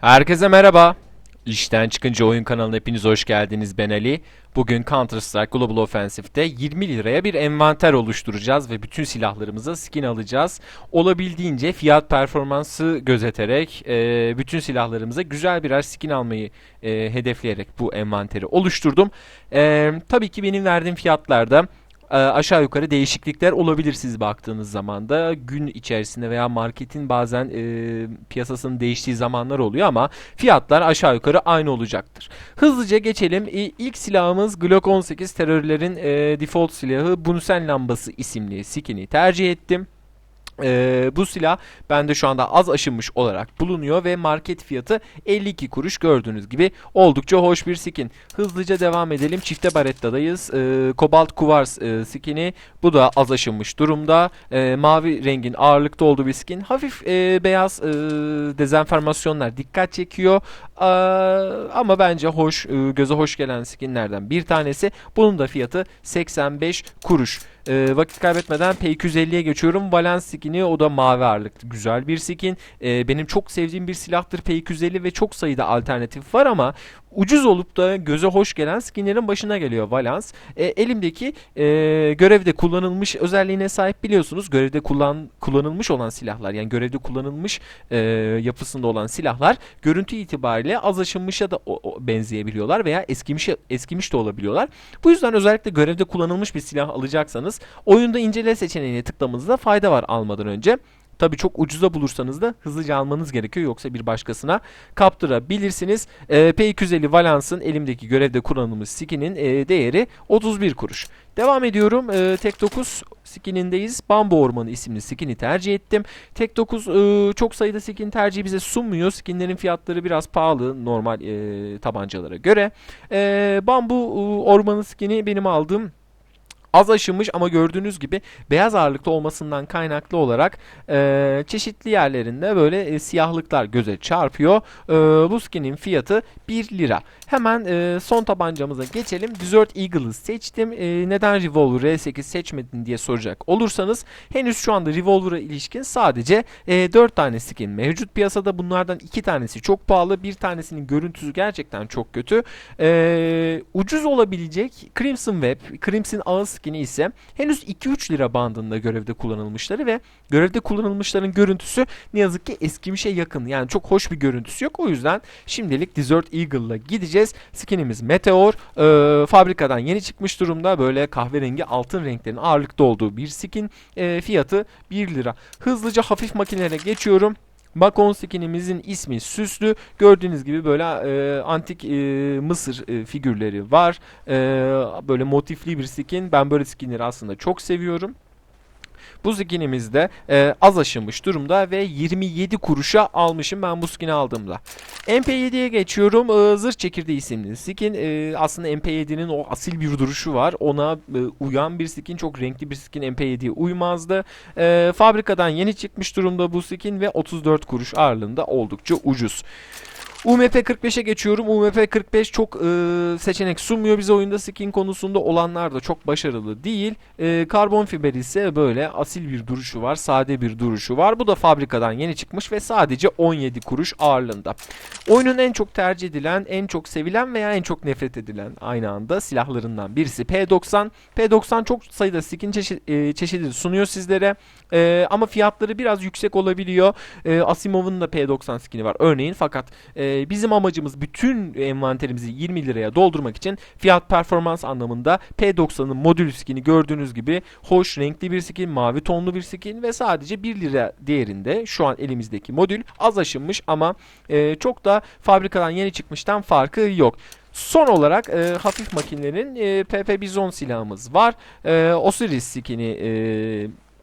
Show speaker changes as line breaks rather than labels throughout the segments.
Herkese merhaba. İşten çıkınca oyun kanalına hepiniz hoş geldiniz. Ben Ali. Bugün Counter Strike Global Offensive'de 20 liraya bir envanter oluşturacağız ve bütün silahlarımıza skin alacağız. Olabildiğince fiyat performansı gözeterek e, bütün silahlarımıza güzel birer skin almayı e, hedefleyerek bu envanteri oluşturdum. E, tabii ki benim verdiğim fiyatlarda aşağı yukarı değişiklikler olabilir siz baktığınız zaman da gün içerisinde veya marketin bazen e, piyasasının değiştiği zamanlar oluyor ama fiyatlar aşağı yukarı aynı olacaktır. Hızlıca geçelim. E, ilk silahımız Glock 18 terörlerin e, default silahı Bunsen lambası isimli skin'i tercih ettim. Ee, bu silah bende şu anda az aşınmış olarak bulunuyor ve market fiyatı 52 kuruş gördüğünüz gibi oldukça hoş bir skin. Hızlıca devam edelim. Çifte barettadayız. Ee, Kobalt Kuvars e, skin'i bu da az aşınmış durumda. Ee, mavi rengin ağırlıkta olduğu bir skin. Hafif e, beyaz e, dezenformasyonlar dikkat çekiyor. Ee, ama bence hoş, e, göze hoş gelen skinlerden bir tanesi. Bunun da fiyatı 85 kuruş. Ee, vakit kaybetmeden P250'ye geçiyorum. Valence skin'i o da mavi ağırlıklı. Güzel bir skin. Ee, benim çok sevdiğim bir silahtır P250 ve çok sayıda alternatif var ama ucuz olup da göze hoş gelen skinlerin başına geliyor Valence. E, elimdeki e, görevde kullanılmış özelliğine sahip biliyorsunuz. Görevde kullan kullanılmış olan silahlar yani görevde kullanılmış e, yapısında olan silahlar görüntü itibariyle az aşınmışa da o, o, benzeyebiliyorlar veya eskimiş eskimiş de olabiliyorlar. Bu yüzden özellikle görevde kullanılmış bir silah alacaksanız oyunda incele seçeneğine tıklamanızda fayda var almadan önce. Tabi çok ucuza bulursanız da hızlıca almanız gerekiyor yoksa bir başkasına kaptırabilirsiniz. E, P250 Valance'ın elimdeki görevde kullanılmış skinin e, değeri 31 kuruş. Devam ediyorum. E, Tek 9 skinindeyiz. Bambu Ormanı isimli skini tercih ettim. Tek 9 e, çok sayıda skin tercihi bize sunmuyor. Skinlerin fiyatları biraz pahalı normal e, tabancalara göre. E, Bambu e, Ormanı skini benim aldığım az aşınmış ama gördüğünüz gibi beyaz ağırlıkta olmasından kaynaklı olarak e, çeşitli yerlerinde böyle e, siyahlıklar göze çarpıyor. E, bu skinin fiyatı 1 lira. Hemen e, son tabancamıza geçelim. Desert Eagle'ı seçtim. E, neden Revolver R8 seçmedin diye soracak olursanız henüz şu anda Revolver'a ilişkin sadece e, 4 tane skin mevcut piyasada. Bunlardan 2 tanesi çok pahalı. Bir tanesinin görüntüsü gerçekten çok kötü. E, ucuz olabilecek Crimson Web, Crimson Ağız skini ise henüz 2-3 lira bandında görevde kullanılmışları ve görevde kullanılmışların görüntüsü ne yazık ki eskimişe yakın. Yani çok hoş bir görüntüsü yok. O yüzden şimdilik Desert Eagle'la gideceğiz. Skinimiz Meteor. Ee, fabrikadan yeni çıkmış durumda. Böyle kahverengi altın renklerin ağırlıkta olduğu bir skin. Ee, fiyatı 1 lira. Hızlıca hafif makinelere geçiyorum. Bakon skinimizin ismi süslü. Gördüğünüz gibi böyle e, antik e, Mısır e, figürleri var. E, böyle motifli bir skin. Ben böyle skinleri aslında çok seviyorum. Bu skinimiz de e, az aşınmış durumda ve 27 kuruşa almışım ben bu skin'i aldığımda. MP7'ye geçiyorum. E, çekirdeği isimli skin. E, aslında MP7'nin o asil bir duruşu var. Ona e, uyan bir skin. Çok renkli bir skin MP7'ye uymazdı. E, fabrikadan yeni çıkmış durumda bu skin ve 34 kuruş ağırlığında oldukça ucuz. UMP 45'e geçiyorum. UMP 45 çok e, seçenek sunmuyor bize oyunda skin konusunda olanlar da çok başarılı değil. E, karbon fiber ise böyle asil bir duruşu var, sade bir duruşu var. Bu da fabrikadan yeni çıkmış ve sadece 17 kuruş ağırlığında. Oyunun en çok tercih edilen, en çok sevilen veya en çok nefret edilen aynı anda silahlarından birisi P90. P90 çok sayıda skin çeşi, çeşidi sunuyor sizlere. E, ama fiyatları biraz yüksek olabiliyor. E, Asimov'un da P90 skini var örneğin fakat e, bizim amacımız bütün envanterimizi 20 liraya doldurmak için fiyat performans anlamında P90'ın modül skin'i gördüğünüz gibi hoş renkli bir skin, mavi tonlu bir skin ve sadece 1 lira değerinde şu an elimizdeki modül az aşınmış ama e, çok da fabrikadan yeni çıkmıştan farkı yok. Son olarak e, hafif makinelerin e, PP Bizon silahımız var. E, Osiris skin'i e,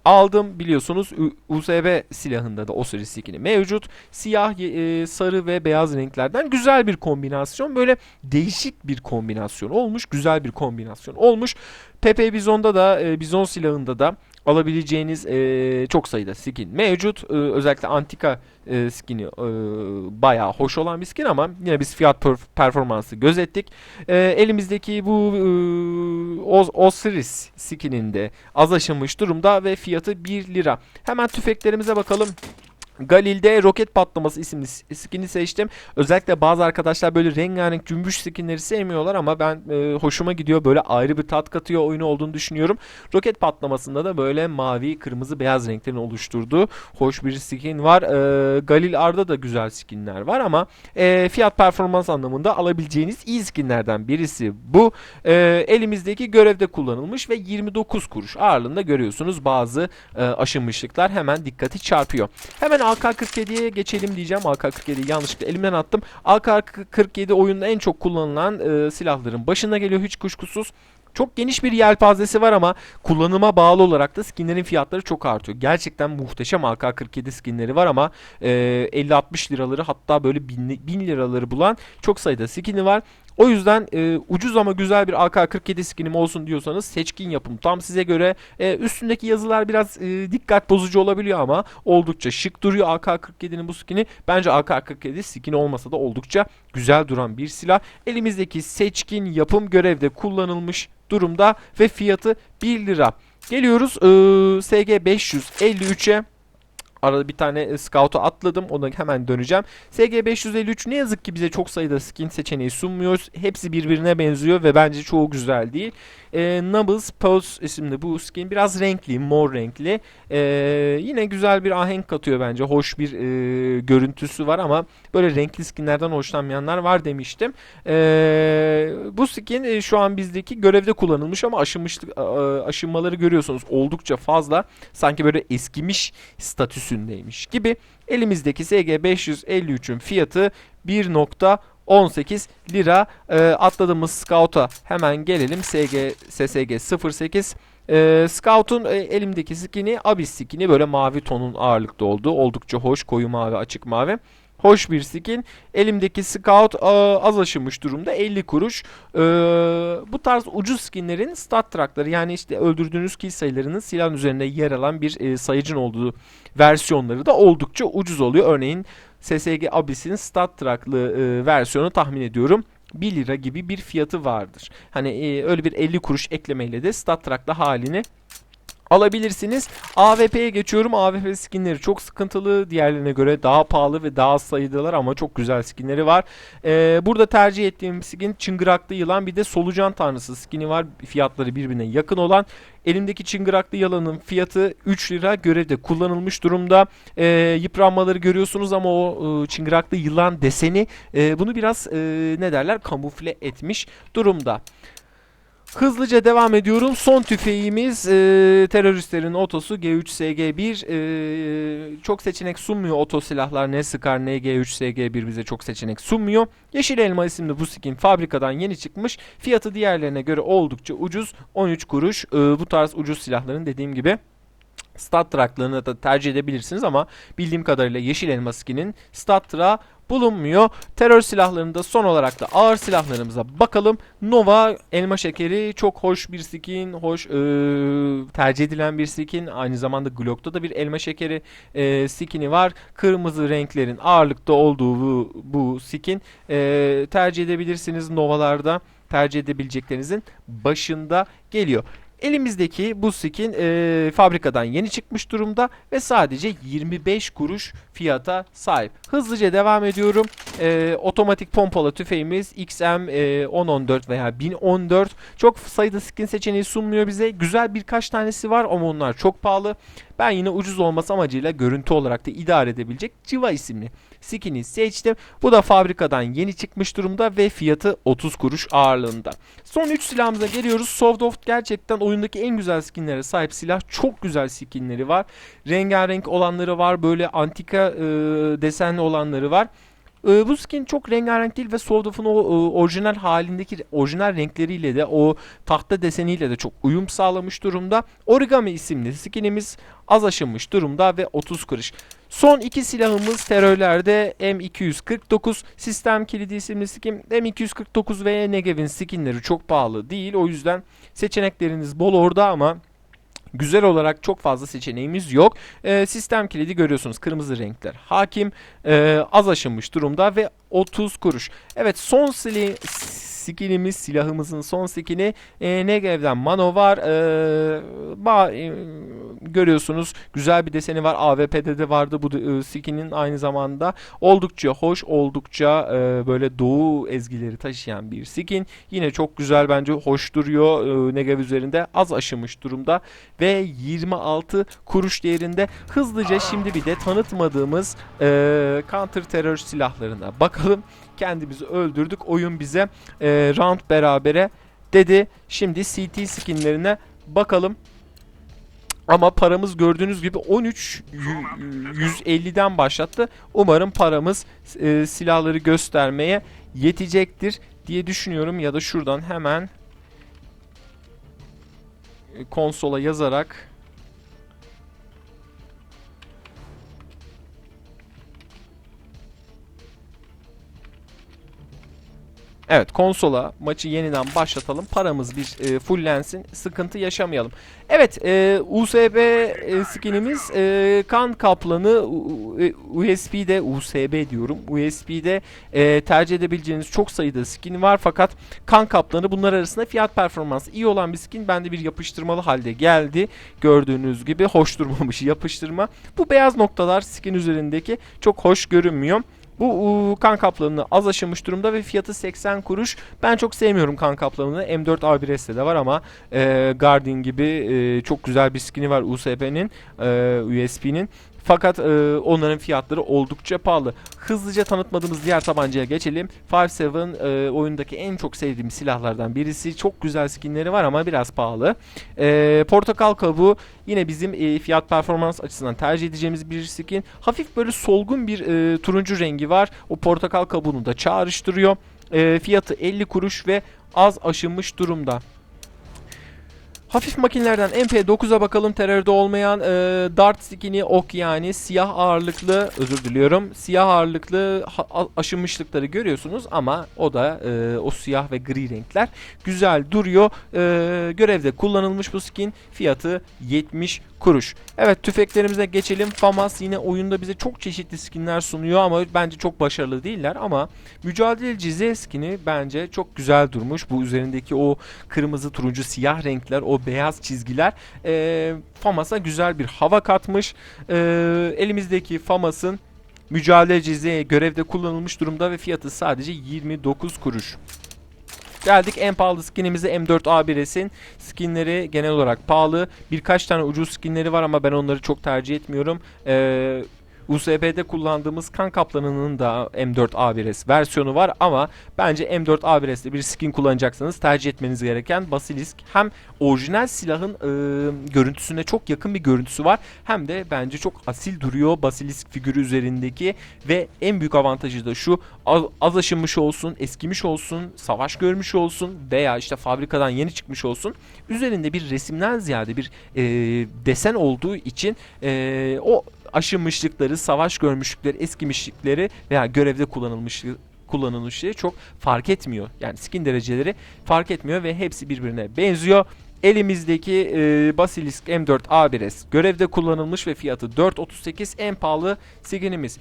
aldım biliyorsunuz USB silahında da Osiris skini mevcut. Siyah, e, sarı ve beyaz renklerden güzel bir kombinasyon. Böyle değişik bir kombinasyon olmuş. Güzel bir kombinasyon olmuş. Pepe Bizon'da da e, Bizon silahında da alabileceğiniz e, çok sayıda skin mevcut. E, özellikle antika e, skin'i e, bayağı hoş olan bir skin ama yine biz fiyat performansı gözettik. E, elimizdeki bu e, Osiris skin'inde az aşınmış durumda ve fiyatı 1 lira. Hemen tüfeklerimize bakalım. Galil'de roket patlaması isimli skin'i seçtim. Özellikle bazı arkadaşlar böyle rengarenk cümbüş skinleri sevmiyorlar ama ben e, hoşuma gidiyor. Böyle ayrı bir tat katıyor oyunu olduğunu düşünüyorum. Roket patlamasında da böyle mavi, kırmızı, beyaz renklerin oluşturduğu hoş bir skin var. E, Galil Arda da güzel skinler var ama e, fiyat performans anlamında alabileceğiniz iyi skinlerden birisi bu. E, elimizdeki görevde kullanılmış ve 29 kuruş ağırlığında görüyorsunuz bazı e, aşınmışlıklar hemen dikkati çarpıyor. Hemen AK-47'ye geçelim diyeceğim. AK-47'yi yanlışlıkla elimden attım. AK-47 oyunda en çok kullanılan e, silahların başına geliyor hiç kuşkusuz. Çok geniş bir yelpazesi var ama kullanıma bağlı olarak da skinlerin fiyatları çok artıyor. Gerçekten muhteşem AK-47 skinleri var ama e, 50-60 liraları hatta böyle 1000, 1000 liraları bulan çok sayıda skini var. O yüzden e, ucuz ama güzel bir AK-47 skinim olsun diyorsanız seçkin yapım tam size göre. E, üstündeki yazılar biraz e, dikkat bozucu olabiliyor ama oldukça şık duruyor AK-47'nin bu skini. Bence AK-47 skin olmasa da oldukça güzel duran bir silah. Elimizdeki seçkin yapım görevde kullanılmış durumda ve fiyatı 1 lira. Geliyoruz e, SG553'e. Arada bir tane e, Scout'u atladım. Ona hemen döneceğim. SG553 ne yazık ki bize çok sayıda skin seçeneği sunmuyor. Hepsi birbirine benziyor ve bence çoğu güzel değil. E, Nubbles Pulse isimli bu skin biraz renkli, mor renkli. E, yine güzel bir ahenk katıyor bence. Hoş bir e, görüntüsü var ama böyle renkli skinlerden hoşlanmayanlar var demiştim. E, bu skin e, şu an bizdeki görevde kullanılmış ama aşınmışlık, aşınmaları görüyorsunuz oldukça fazla. Sanki böyle eskimiş statüsündeymiş gibi. Elimizdeki SG553'ün fiyatı 1.18 lira. Ee, atladığımız Scout'a hemen gelelim. SG SSG 08. Ee, Scout'un e, elimdeki skin'i Abyss skin'i böyle mavi tonun ağırlıkta olduğu oldukça hoş koyu mavi açık mavi. Hoş bir skin. Elimdeki Scout aa, az aşınmış durumda 50 kuruş. Ee, bu tarz ucuz skinlerin stat trackları yani işte öldürdüğünüz kill sayılarının silahın üzerinde yer alan bir e, sayıcın olduğu versiyonları da oldukça ucuz oluyor. Örneğin SSG Abyss'in stat tracklı e, versiyonu tahmin ediyorum 1 lira gibi bir fiyatı vardır. Hani e, öyle bir 50 kuruş eklemeyle de stat tracklı halini alabilirsiniz. AWP'ye geçiyorum. AWP skinleri çok sıkıntılı. Diğerlerine göre daha pahalı ve daha sayıdalar ama çok güzel skinleri var. Ee, burada tercih ettiğim skin çıngıraklı yılan bir de solucan tanrısı skini var. Fiyatları birbirine yakın olan. Elimdeki çıngıraklı yılanın fiyatı 3 lira görevde kullanılmış durumda. Ee, yıpranmaları görüyorsunuz ama o e, çıngıraklı yılan deseni e, bunu biraz e, ne derler kamufle etmiş durumda. Hızlıca devam ediyorum. Son tüfeğimiz e, teröristlerin otosu G3SG1. E, çok seçenek sunmuyor oto silahlar. Ne Scar ne G3SG1 bize çok seçenek sunmuyor. Yeşil Elma isimli bu skin fabrikadan yeni çıkmış. Fiyatı diğerlerine göre oldukça ucuz. 13 kuruş. E, bu tarz ucuz silahların dediğim gibi stat tracklarını da tercih edebilirsiniz ama bildiğim kadarıyla Yeşil Elma skinin stat bulunmuyor. Terör silahlarında son olarak da ağır silahlarımıza bakalım. Nova elma şekeri çok hoş bir skin, hoş e, tercih edilen bir skin. Aynı zamanda Glock'ta da bir elma şekeri e, skini var. Kırmızı renklerin ağırlıkta olduğu bu, bu skin e, tercih edebilirsiniz Nova'larda. Tercih edebileceklerinizin başında geliyor. Elimizdeki bu skin e, fabrikadan yeni çıkmış durumda ve sadece 25 kuruş fiyata sahip. Hızlıca devam ediyorum. E, otomatik pompalı tüfeğimiz XM e, 1014 veya 1014 çok sayıda skin seçeneği sunmuyor bize. Güzel birkaç tanesi var ama onlar çok pahalı. Ben yine ucuz olması amacıyla görüntü olarak da idare edebilecek Civa isimli skin'i seçtim. Bu da fabrikadan yeni çıkmış durumda ve fiyatı 30 kuruş ağırlığında. Son 3 silahımıza geliyoruz. Soft gerçekten oyundaki en güzel skinlere sahip silah. Çok güzel skinleri var. Rengarenk olanları var. Böyle antika e, desenli olanları var. E, bu skin çok rengarenk değil ve Soft'un o e, orijinal halindeki orijinal renkleriyle de o tahta deseniyle de çok uyum sağlamış durumda. Origami isimli skinimiz az aşınmış durumda ve 30 kuruş. Son iki silahımız terörlerde M249 sistem kilidi isimli skin. M249 ve Negev'in skinleri çok pahalı değil. O yüzden seçenekleriniz bol orada ama güzel olarak çok fazla seçeneğimiz yok. Ee, sistem kilidi görüyorsunuz kırmızı renkler hakim. Ee, az aşınmış durumda ve 30 kuruş. Evet son sili skinimiz, silahımızın son skini. E, Negev'den Mano var. E, ba, e, görüyorsunuz güzel bir deseni var. AWP'de de vardı bu e, skinin aynı zamanda. Oldukça hoş, oldukça e, böyle doğu ezgileri taşıyan bir skin. Yine çok güzel bence hoş duruyor. E, Negev üzerinde az aşınmış durumda ve 26 kuruş değerinde. Hızlıca şimdi bir de tanıtmadığımız e, counter terör silahlarına bakalım. Kendimizi öldürdük. Oyun bize e, round berabere dedi. Şimdi CT skinlerine bakalım. Ama paramız gördüğünüz gibi 13 150'den başlattı. Umarım paramız e, silahları göstermeye yetecektir diye düşünüyorum ya da şuradan hemen e, konsola yazarak Evet konsola maçı yeniden başlatalım. Paramız bir e, fullensin. Sıkıntı yaşamayalım. Evet e, USB e, skinimiz e, kan kaplanı USB'de USB diyorum. USB'de e, tercih edebileceğiniz çok sayıda skin var fakat kan kaplanı bunlar arasında fiyat performansı iyi olan bir skin bende bir yapıştırmalı halde geldi. Gördüğünüz gibi hoş durmamış yapıştırma. Bu beyaz noktalar skin üzerindeki çok hoş görünmüyor. Bu kan kaplanını az aşınmış durumda ve fiyatı 80 kuruş. Ben çok sevmiyorum kan kaplanını. M4 A1S'te de var ama e, Guardian gibi e, çok güzel bir skin'i var USB'nin, e, USB'nin. Fakat e, onların fiyatları oldukça pahalı. Hızlıca tanıtmadığımız diğer tabancaya geçelim. 5.7 e, oyundaki en çok sevdiğim silahlardan birisi. Çok güzel skinleri var ama biraz pahalı. E, portakal kabuğu yine bizim e, fiyat performans açısından tercih edeceğimiz bir skin. Hafif böyle solgun bir e, turuncu rengi var. O portakal kabuğunu da çağrıştırıyor. E, fiyatı 50 kuruş ve az aşınmış durumda. Hafif makinelerden MP9'a bakalım. Terörde olmayan e, dart skin'i ok yani siyah ağırlıklı özür diliyorum. Siyah ağırlıklı aşınmışlıkları görüyorsunuz ama o da e, o siyah ve gri renkler güzel duruyor. E, görevde kullanılmış bu skin fiyatı 70 kuruş. Evet tüfeklerimize geçelim. FAMAS yine oyunda bize çok çeşitli skinler sunuyor ama bence çok başarılı değiller ama mücadeleci Z skini bence çok güzel durmuş. Bu üzerindeki o kırmızı, turuncu, siyah renkler, o beyaz çizgiler e, FAMAS'a güzel bir hava katmış. E, elimizdeki FAMAS'ın mücadeleci Z görevde kullanılmış durumda ve fiyatı sadece 29 kuruş. Geldik en pahalı skinimize M4A1S'in skinleri genel olarak pahalı. Birkaç tane ucuz skinleri var ama ben onları çok tercih etmiyorum. Ee, USB'de kullandığımız kan kaplanının da M4 A1S versiyonu var ama bence M4 A1S'de bir skin kullanacaksanız tercih etmeniz gereken Basilisk hem orijinal silahın e, görüntüsüne çok yakın bir görüntüsü var hem de bence çok asil duruyor Basilisk figürü üzerindeki ve en büyük avantajı da şu az, az aşınmış olsun, eskimiş olsun, savaş görmüş olsun veya işte fabrikadan yeni çıkmış olsun üzerinde bir resimden ziyade bir e, desen olduğu için e, o aşınmışlıkları, savaş görmüşlükleri, eskimişlikleri veya görevde kullanılmış kullanılmışlığı çok fark etmiyor. Yani skin dereceleri fark etmiyor ve hepsi birbirine benziyor. Elimizdeki e, Basilisk M4 A1S görevde kullanılmış ve fiyatı 4.38 en pahalı skinimiz.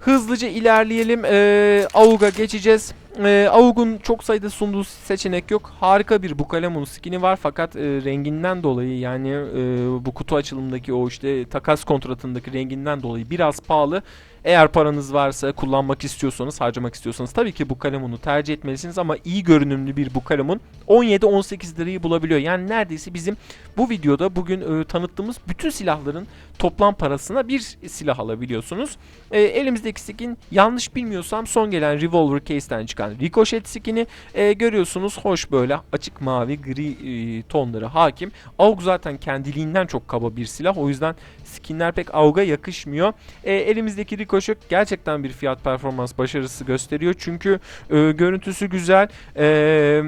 Hızlıca ilerleyelim. Ee, AUG'a geçeceğiz. Ee, AUG'un çok sayıda sunduğu seçenek yok. Harika bir Bukalemun skin'i var fakat e, renginden dolayı yani e, bu kutu açılımındaki o işte takas kontratındaki renginden dolayı biraz pahalı. Eğer paranız varsa kullanmak istiyorsanız, harcamak istiyorsanız tabii ki bu kalemunu tercih etmelisiniz ama iyi görünümlü bir bu kalemun 17-18 lirayı bulabiliyor. Yani neredeyse bizim bu videoda bugün e, tanıttığımız bütün silahların toplam parasına bir silah alabiliyorsunuz. E, elimizdeki skin yanlış bilmiyorsam son gelen Revolver Case'ten çıkan Ricochet skin'i e, görüyorsunuz. Hoş böyle açık mavi gri e, tonları hakim. AUG zaten kendiliğinden çok kaba bir silah. O yüzden skinler pek AUG'a yakışmıyor. E, elimizdeki Ricochet gerçekten bir fiyat performans başarısı gösteriyor. Çünkü e, görüntüsü güzel. E,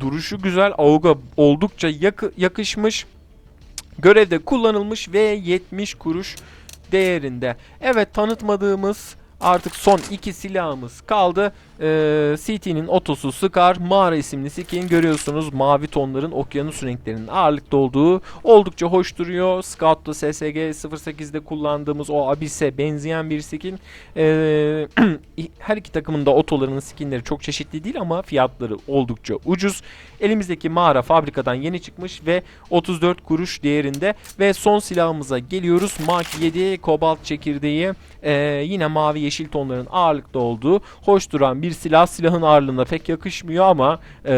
duruşu güzel. AUG'a oldukça yakı, yakışmış. Görevde kullanılmış ve 70 kuruş değerinde. Evet tanıtmadığımız Artık son iki silahımız kaldı. Ee, CT'nin otosu Scar, Mağara isimli skin görüyorsunuz. Mavi tonların okyanus renklerinin ağırlıkta olduğu oldukça hoş duruyor. Scout'ta SSG 08'de kullandığımız o Abyss'e benzeyen bir skin. Ee, her iki takımın da otolarının skinleri çok çeşitli değil ama fiyatları oldukça ucuz. Elimizdeki mağara fabrikadan yeni çıkmış ve 34 kuruş değerinde ve son silahımıza geliyoruz. Mark 7 kobalt çekirdeği Ee, yine mavi yeşil tonların ağırlıkta olduğu hoş duran bir silah. Silahın ağırlığına pek yakışmıyor ama ee,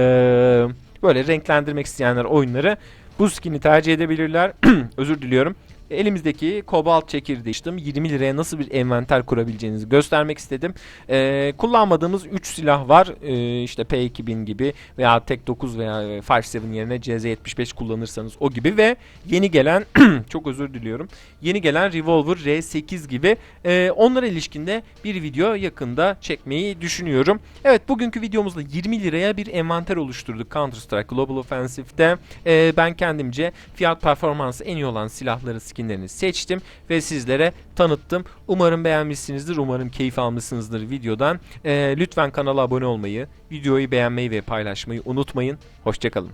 böyle renklendirmek isteyenler oyunları bu skin'i tercih edebilirler. Özür diliyorum. Elimizdeki kobalt çekirdeği içtim. 20 liraya nasıl bir envanter kurabileceğinizi göstermek istedim. Ee, kullanmadığımız 3 silah var. Ee, işte P2000 gibi veya Tek 9 veya 5.7 yerine CZ75 kullanırsanız o gibi ve yeni gelen çok özür diliyorum. Yeni gelen Revolver R8 gibi e, onlara ilişkinde bir video yakında çekmeyi düşünüyorum. Evet bugünkü videomuzda 20 liraya bir envanter oluşturduk Counter Strike Global Offensive'de. E, ben kendimce fiyat performansı en iyi olan silahları skinlerini seçtim ve sizlere tanıttım. Umarım beğenmişsinizdir. Umarım keyif almışsınızdır videodan. E, lütfen kanala abone olmayı, videoyu beğenmeyi ve paylaşmayı unutmayın. Hoşçakalın.